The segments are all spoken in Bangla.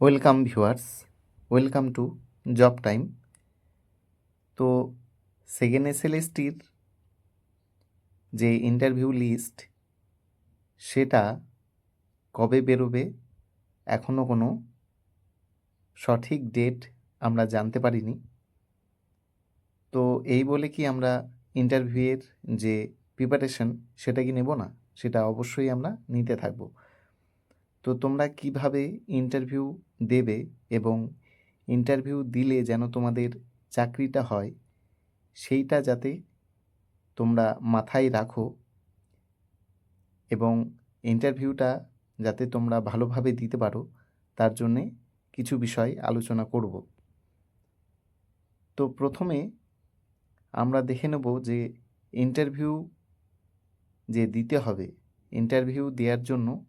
Welcome viewers welcome to job time তো সেকেন্ড এসএলএসটির যে ইন্টারভিউ লিস্ট সেটা কবে বেরোবে এখনও কোনো সঠিক ডেট আমরা জানতে পারিনি। তো এই বলে কি আমরা ইন্টারভিউয়ের যে প্রিপারেশন সেটা কি নেব না? সেটা অবশ্যই আমরা নিতে থাকব। তো তোমরা কীভাবে ইন্টারভিউ দেবে এবং ইন্টারভিউ দিলে যেন তোমাদের চাকরিটা হয়, সেইটা যাতে তোমরা মাথায় রাখো এবং ইন্টারভিউটা যাতে তোমরা ভালোভাবে দিতে পারো, তার জন্যে কিছু বিষয় আলোচনা করব। তো প্রথমে আমরা দেখে নেব যে ইন্টারভিউ যে দিতে হবে ইন্টারভিউ দেওয়ার জন্য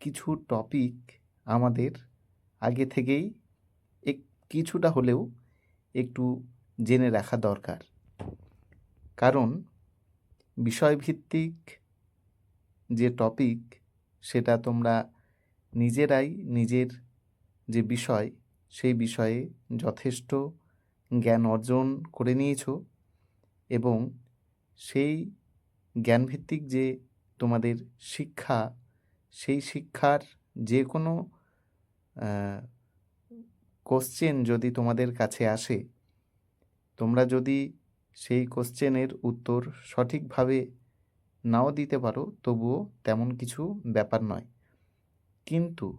কিছু টপিক আমাদের আগে থেকেই এক, কিছুটা হলেও একটু জেনে রাখা দরকার। কারণ বিষয়ভিত্তিক যে টপিক সেটা তোমরা নিজেরাই নিজের যে বিষয় সেই বিষয়ে যথেষ্ট জ্ঞান অর্জন করে নিয়েছো এবং সেই জ্ঞানভিত্তিক যে তোমাদের শিক্ষা সেই শিক্ষার যে কোনো কোশ্চেন যদি তোমাদের কাছে আসে, তোমরা যদি সেই কোশ্চেনের উত্তর সঠিকভাবে নাও দিতে পারো, তবুও তেমন কিছু ব্যাপার নয়। কিন্তু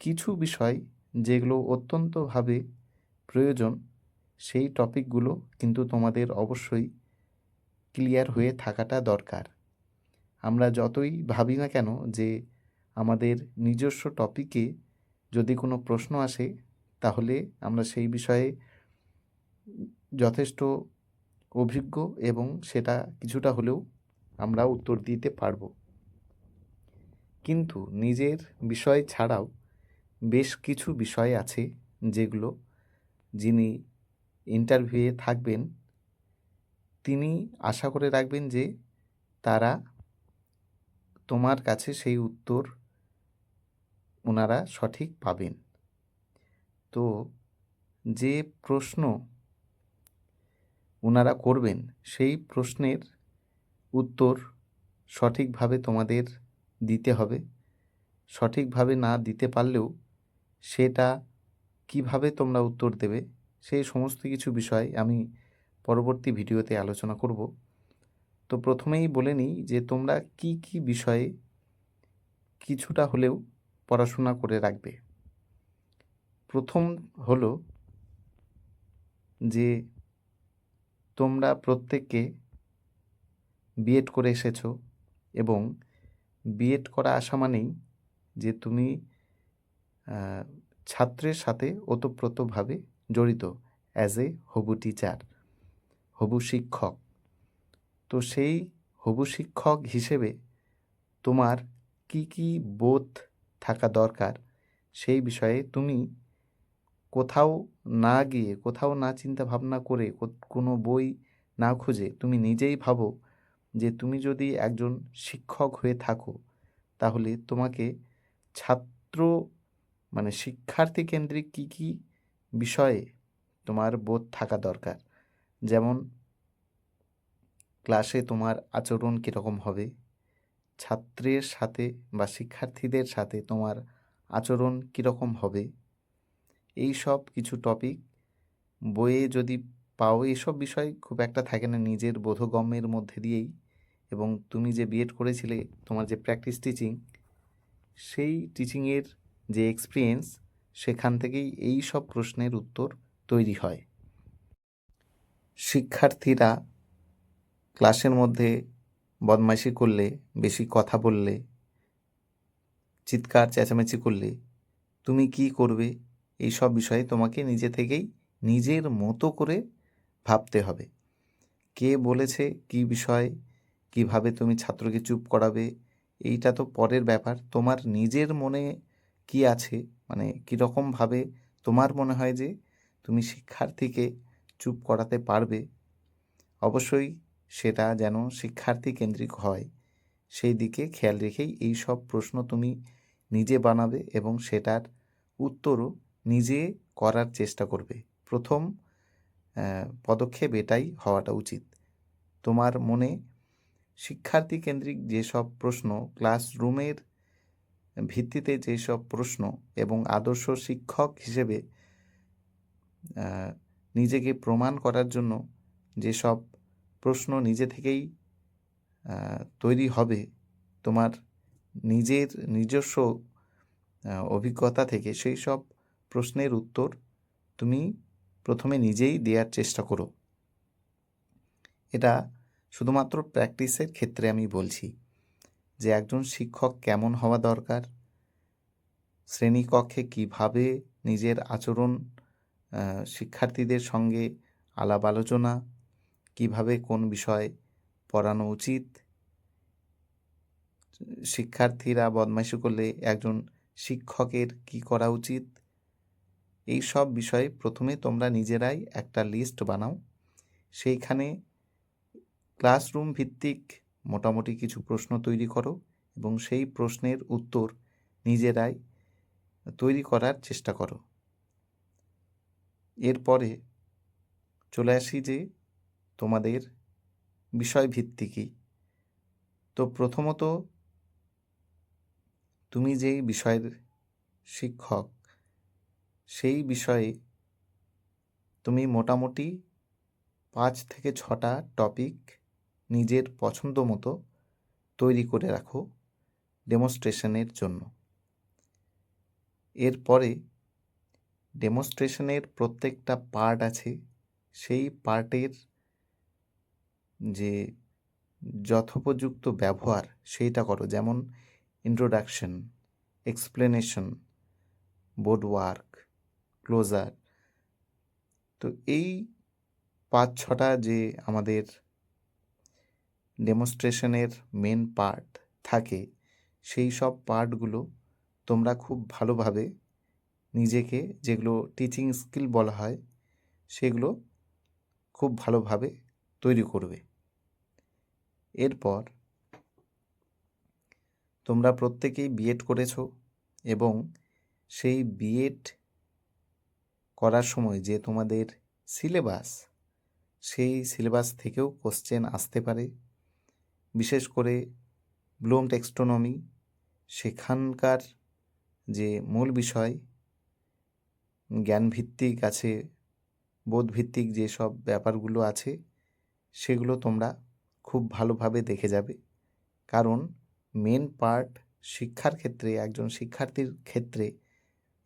কিছু বিষয় যেগুলো অত্যন্তভাবে প্রয়োজন, সেই টপিকগুলো কিন্তু তোমাদের অবশ্যই ক্লিয়ার হয়ে থাকাটা দরকার। আমরা যতই ভাবি না কেন যে আমাদের নিজস্ব টপিকে যদি কোনো প্রশ্ন আসে, তাহলে আমরা সেই বিষয়ে যথেষ্ট অভিজ্ঞ এবং সেটা কিছুটা হলেও আমরা উত্তর দিতে পারব। কিন্তু নিজের বিষয় ছাড়াও বেশ কিছু বিষয় আছে যেগুলো যিনি ইন্টারভিউয়ে থাকবেন, তিনি আশা করে রাখবেন যে তারা তোমার কাছে সেই উত্তর ওনারা সঠিক পাবেন। তো যে প্রশ্ন ওনারা করবেন, সেই প্রশ্নের উত্তর সঠিকভাবে তোমাদের দিতে হবে। সঠিকভাবে না দিতে পারলেও সেটা কীভাবে তোমরা উত্তর দেবে সেই সমস্ত কিছু বিষয় আমি পরবর্তী ভিডিওতে আলোচনা করব। তো প্রথমেই বলে নিই যে তোমরা কি কি বিষয়ে কিছুটা হলেও পড়াশোনা করে রাখবে। প্রথম হলো যে তোমরা প্রত্যেককে বিএড করে এসেছ এবং বিএড করা আসা মানেই যে তুমি ছাত্রের সাথে ওতপ্রোতভাবে জড়িত অ্যাজ এ হবু টিচার হবু শিক্ষক। তো সেই হবু শিক্ষক হিসেবে তোমার কি কি বোধ থাকা দরকার? সেই বিষয়ে তুমি কোথাও না গিয়ে, কোথাও না চিন্তা ভাবনা করে কোনো বই না খুঁজে তুমি নিজেই ভাবো যে তুমি যদি একজন শিক্ষক হয়ে থাকো, তাহলে তোমাকে ছাত্র মানে শিক্ষার্থী কেন্দ্রিক কী কী বিষয়ে তোমার বোধ থাকা দরকার? যেমন ক্লাসে তোমার আচরণ কীরকম হবে? ছাত্রের সাথে বা শিক্ষার্থীদের সাথে তোমার আচরণ কীরকম হবে? এই সব কিছু টপিক বইয়ে যদি পাও, এসব বিষয় খুব একটা থাকে না নিজের বোধগম্যের মধ্যে দিয়েই। এবং তুমি যে বিএড করেছিলে, তোমার যে প্র্যাকটিস টিচিং সেই টিচিংয়ের যে এক্সপিরিয়েন্স সেখান থেকেই এই সব প্রশ্নের উত্তর তৈরি হয়। শিক্ষার্থীরা ক্লাসের মধ্যে বদমাইশি করলে, বেশি কথা বললে, চিৎকার, চেঁচামেচি করলে, তুমি কি করবে? এই সব বিষয়ে তোমাকে নিজে থেকেই নিজের মতো করে ভাবতে হবে। কে বলেছে কি বিষয়? কীভাবে তুমি ছাত্রকে চুপ করাবে? এইটা তো পরের ব্যাপার। তোমার নিজের মনে কি আছে? মানে কীরকমভাবে তোমার মনে হয় যে তুমি শিক্ষার্থীকে চুপ করাতে পারবে? অবশ্যই সেটা যেন শিক্ষার্থী কেন্দ্রিক হয়। সেই দিকে খেয়াল রেখেই এই সব প্রশ্ন তুমি নিজে বানাবে এবং সেটার উত্তরও নিজে করার চেষ্টা করবে। প্রথম পদক্ষেপ এটাই হওয়াটা উচিত। তোমার মনে শিক্ষার্থী কেন্দ্রিক যেসব প্রশ্ন, ক্লাসরুমের ভিত্তিতে যেসব প্রশ্ন এবং আদর্শ শিক্ষক হিসেবে নিজেকে প্রমাণ করার জন্য যেসব প্রশ্ন নিজে থেকেই তৈরি হবে। তোমার নিজের নিজস্ব অভিজ্ঞতা থেকে সেই সব প্রশ্নের উত্তর তুমি প্রথমে নিজেই দেওয়ার চেষ্টা করো। এটা শুধুমাত্র প্র্যাকটিসের ক্ষেত্রে আমি বলছি যে একজন শিক্ষক কেমন হওয়া দরকার, শ্রেণীকক্ষে কীভাবে নিজের আচরণ শিক্ষার্থীদের সঙ্গে আলাপ আলোচনা কীভাবে কোন বিষয় পড়ানো উচিত? শিক্ষার্থীরা বদমাইশি করলে একজন শিক্ষকের কি করা উচিত? এই সব বিষয়ে প্রথমে তোমরা নিজেরাই একটা লিস্ট বানাও। সেইখানে ক্লাসরুম ভিত্তিক মোটামুটি কিছু প্রশ্ন তৈরি করো এবং সেই প্রশ্নের উত্তর নিজেরাই তৈরি করার চেষ্টা করো। এরপরে চলে আসি যে তোমাদের বিষয়ভিত্তিকই। তো প্রথমত, তুমি যেই বিষয়ের শিক্ষক, সেই বিষয়ে তুমি মোটামুটি পাঁচ থেকে ছটা টপিক নিজের পছন্দ মতো তৈরি করে রাখো ডেমনস্ট্রেশনের জন্য। এরপরে ডেমনস্ট্রেশনের প্রত্যেকটা পার্ট আছে, সেই পার্টের যে যথোপযুক্ত ব্যবহার সেইটা করো। যেমন introduction explanation board work closure তো এই পাঁচ ছটা যে আমাদের ডেমনস্ট্রেশনের মেন পার্ট থাকে, সেই সব পার্টগুলো তোমরা খুব ভালোভাবে নিজেকে যেগুলো টিচিং স্কিল বলা হয়, সেগুলো খুব ভালোভাবে তৈরি করবে। এরপর তোমরা প্রত্যেকেই বিএড করেছ এবং সেই বিএড করার সময় যে তোমাদের সিলেবাস সেই সিলেবাস থেকেও কোশ্চেন আসতে পারে। বিশেষ করে ব্লুম টেক্সটোনমি, সেখানকার যে মূল বিষয়, জ্ঞানভিত্তিক আছে, বোধভিত্তিক যেসব ব্যাপারগুলো আছে, সেগুলো তোমরা খুব ভালোভাবে দেখে যাবে। কারণ মেন পার্ট শিক্ষার ক্ষেত্রে, একজন শিক্ষার্থীর ক্ষেত্রে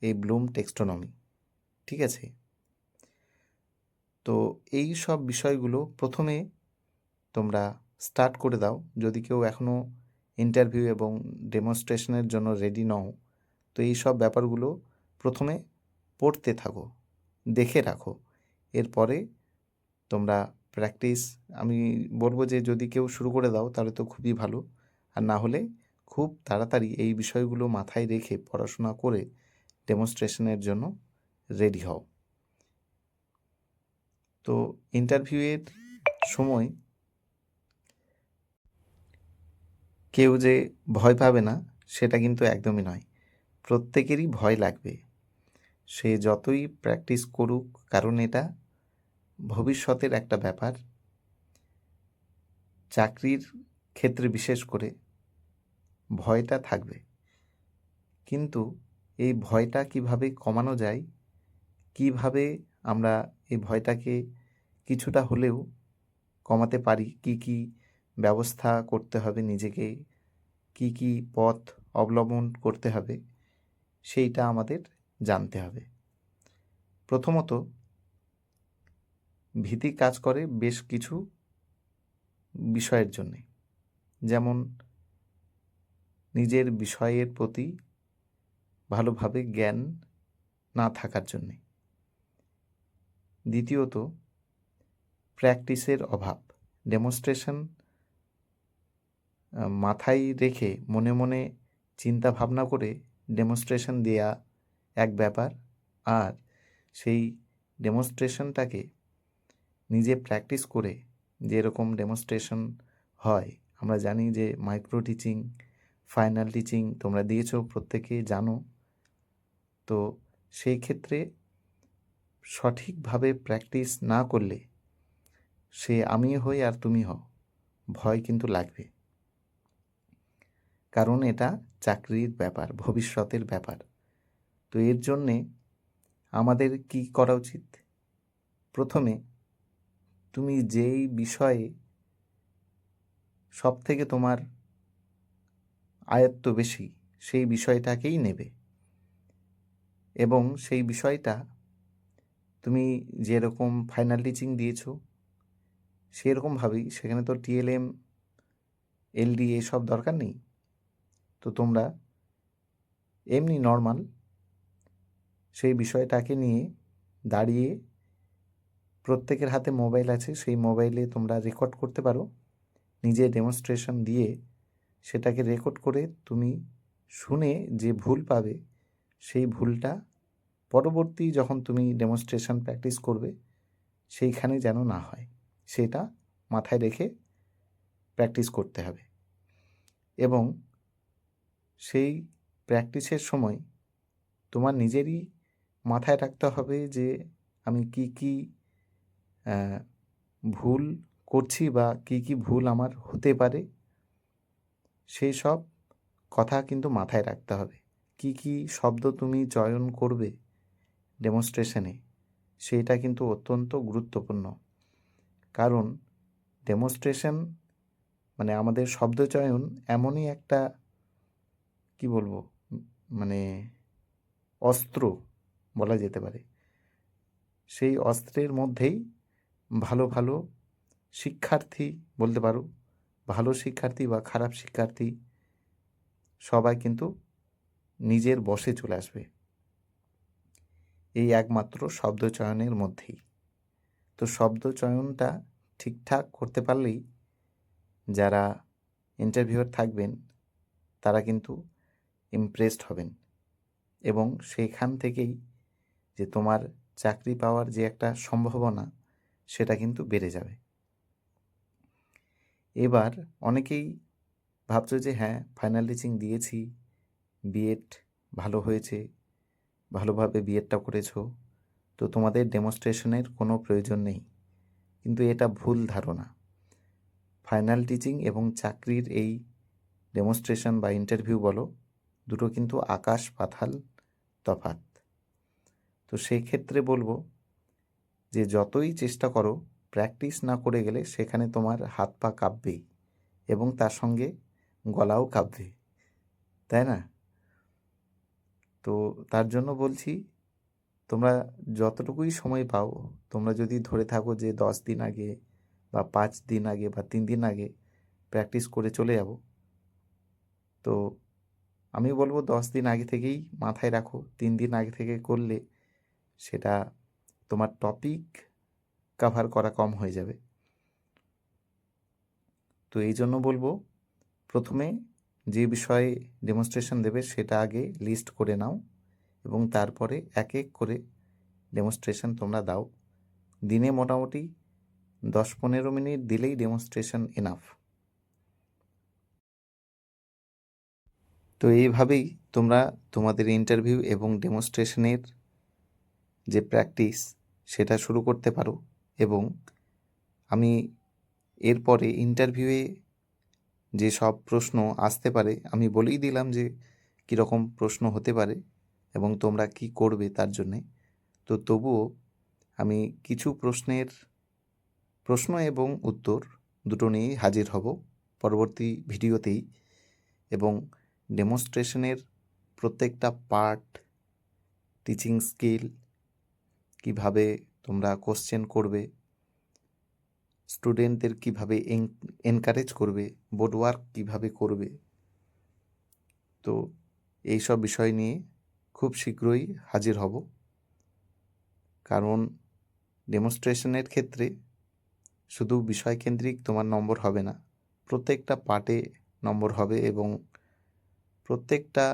এই ব্লুম টেক্সটোনমি, ঠিক আছে? তো এই সব বিষয়গুলো প্রথমে তোমরা স্টার্ট করে দাও। যদি কেউ এখনও ইন্টারভিউ এবং ডেমনস্ট্রেশনের জন্য রেডি নও, তো এই সব ব্যাপারগুলো প্রথমে পড়তে থাকো, দেখে রাখো। এরপরে তোমরা প্র্যাকটিস আমি বলব যে যদি কেউ শুরু করে দাও তাহলে তো খুবই ভালো। আর না হলে খুব তাড়াতাড়ি এই বিষয়গুলো মাথায় রেখে পড়াশোনা করে ডেমনস্ট্রেশনের জন্য রেডি হও। তো ইন্টারভিউয়ের সময় কেউ যে ভয় পাবে না, সেটা কিন্তু একদমই নয়। প্রত্যেকেরই ভয় লাগবে। সে যতই প্র্যাকটিস করুক, কারণ এটা ভবিষ্যতের একটা ব্যাপার। চাকরির ক্ষেত্রে বিশেষ করে ভয়টা থাকবে। কিন্তু এই ভয়টা কীভাবে কমানো যায়, কীভাবে আমরা এই ভয়টাকে কিছুটা হলেও কমাতে পারি, কি কি ব্যবস্থা করতে হবে নিজেকে, কি কি পথ অবলম্বন করতে হবে, সেইটা আমাদের জানতে হবে। প্রথমত ভীতি কাজ করে বেশ কিছু বিষয়ের জন্যে। যেমন, নিজের বিষয়ের প্রতি ভালোভাবে জ্ঞান না থাকার জন্যে। দ্বিতীয়ত, প্র্যাকটিসের অভাব, ডেমনস্ট্রেশন মাথায় রেখে মনে মনে চিন্তা ভাবনা করে ডেমনস্ট্রেশন দেয়া এক ব্যাপার। আর সেই ডেমনস্ট্রেশনটাকে নিজে প্র্যাকটিস করে যেরকম ডেমনস্ট্রেশন হয়। আমরা জানি যে মাইক্রো টিচিং ফাইনাল টিচিং তোমরা দিয়েছ, প্রত্যেকে জানো। তো সেই ক্ষেত্রে সঠিকভাবে প্র্যাকটিস না করলে সে আমি হই আর তুমি হও, ভয় কিন্তু লাগবে। কারণ এটা চাকরির ব্যাপার, ভবিষ্যতের ব্যাপার। তো এর জন্যে আমাদের কি করা উচিত? প্রথমে তুমি যেই বিষয়ে সব থেকে তোমার আয়ত্ত বেশি, সেই বিষয়টাকেই নেবে। এবং সেই বিষয়টা তুমি যেরকম ফাইনাল টিচিং দিয়েছ, সেরকমভাবেই সেখানে তো টিএলএম এলডি এসব দরকার নেই। তো তোমরা এমনি নর্মাল সেই বিষয়টাকে নিয়ে দাঁড়িয়ে প্রত্যেকের হাতে মোবাইল আছে, সেই মোবাইলে তোমরা রেকর্ড করতে পারো। নিজে ডেমনস্ট্রেশন দিয়ে সেটাকে রেকর্ড করে তুমি শুনে যে ভুল পাবে, সেই ভুলটা পরবর্তী যখন তুমি ডেমনস্ট্রেশন প্র্যাকটিস করবে, সেইখানে যেন না হয়। সেটা মাথায় রেখে প্র্যাকটিস করতে হবে। এবং সেই প্র্যাকটিসের সময় তোমার নিজেরই মাথায় রাখতে হবে যে আমি কি কি ভুল করছি বা কি কি ভুল আমার হতে পারে, সেই সব কথা কিন্তু মাথায় রাখতে হবে। কি কি শব্দ তুমি চয়ন করবে ডেমনস্ট্রেশনে সেটা কিন্তু অত্যন্ত গুরুত্বপূর্ণ। কারণ ডেমনস্ট্রেশন মানে আমাদের শব্দ চয়ন এমনই একটা, কি বলব মানে অস্ত্র বলা যেতে পারে। সেই অস্ত্রের মধ্যেই ভালো ভালো শিক্ষার্থী বলতে পারো, ভালো শিক্ষার্থী বা খারাপ শিক্ষার্থী সবাই কিন্তু নিজের বসে চলে আসবে। এই একমাত্র শব্দচয়নের মধ্যেই। তো শব্দচয়নটা ঠিকঠাক করতে পারলেই যারা ইন্টারভিউয়ার থাকবেন, তারা কিন্তু ইমপ্রেসড হবেন। এবং সেখান থেকেই যে তোমার চাকরি পাওয়ার যে একটা সম্ভাবনা সেটা কিন্তু বেড়ে যাবে। এবার অনেকেই ভাবছ যে হ্যাঁ ফাইনাল টিচিং দিয়েছি বিএড ভালো হয়েছে, ভালোভাবে বিএডটা করেছ, তো তোমাদের ডেমনস্ট্রেশনের কোনো প্রয়োজন নেই। কিন্তু এটা ভুল ধারণা। ফাইনাল টিচিং এবং চাকরির এই ডেমনস্ট্রেশন বা ইন্টারভিউ বলো, দুটো কিন্তু আকাশ পাতাল তফাত তো সেই ক্ষেত্রে বলব যে যতই চেষ্টা করো প্র্যাকটিস না করে গেলে সেখানে তোমার হাত পা কাঁপবেই এবং তার সঙ্গে গলাও কাঁপবে। তাই না? তো তার জন্য বলছি, তোমরা যতটুকুই সময় পাও, তোমরা যদি ধরে থাকো যে দশ দিন আগে বা পাঁচ দিন আগে বা তিন দিন আগে প্র্যাকটিস করে চলে যাব, তো আমি বলব দশ দিন আগে থেকেই মাথায় রাখো, তিন দিন আগে থেকে করলে সেটা তোমার টপিক কাভার করা কম হয়ে যাবে। তো এই জন্য বলব, প্রথমে যে বিষয়ে ডেমনস্ট্রেশন দেবে সেটা আগে লিস্ট করে নাও এবং তারপরে এক এক করে ডেমনস্ট্রেশন তোমরা দাও। দিনে মোটামুটি দশ পনেরো মিনিট দিলেই ডেমনস্ট্রেশন এনাফ তো এইভাবেই তোমরা তোমাদের ইন্টারভিউ এবং ডেমনস্ট্রেশনের যে প্র্যাকটিস সেটা শুরু করতে পারো এবং আমি এরপরে ইন্টারভিউয়ে যে সব প্রশ্ন আসতে পারে, আমি বলেই দিলাম যে কীরকম প্রশ্ন হতে পারে এবং তোমরা কি করবে তার জন্যে। তো তবুও আমি কিছু প্রশ্নের প্রশ্ন এবং উত্তর দুটো নিয়েই হাজির হব পরবর্তী ভিডিওতেই এবং ডেমনস্ট্রেশনের প্রত্যেকটা পার্ট টিচিং স্কিল কীভাবে তোমরা কোশ্চেন করবে? স্টুডেন্টদের কীভাবে এনকারেজ করবে? বোর্ড ওয়ার্ক কীভাবে করবে? তো এই সব বিষয় নিয়ে খুব শীঘ্রই হাজির হব। কারণ ডেমনস্ট্রেশনের ক্ষেত্রে শুধু বিষয়কেন্দ্রিক তোমার নম্বর হবে না, প্রত্যেকটা পার্টে নম্বর হবে এবং প্রত্যেকটা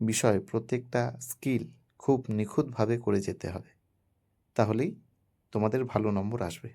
বিষয়, প্রত্যেকটা স্কিল খুব নিখুঁতভাবে করে যেতে হবে। তাহলেই তোমাদের ভালো নম্বর আসবে।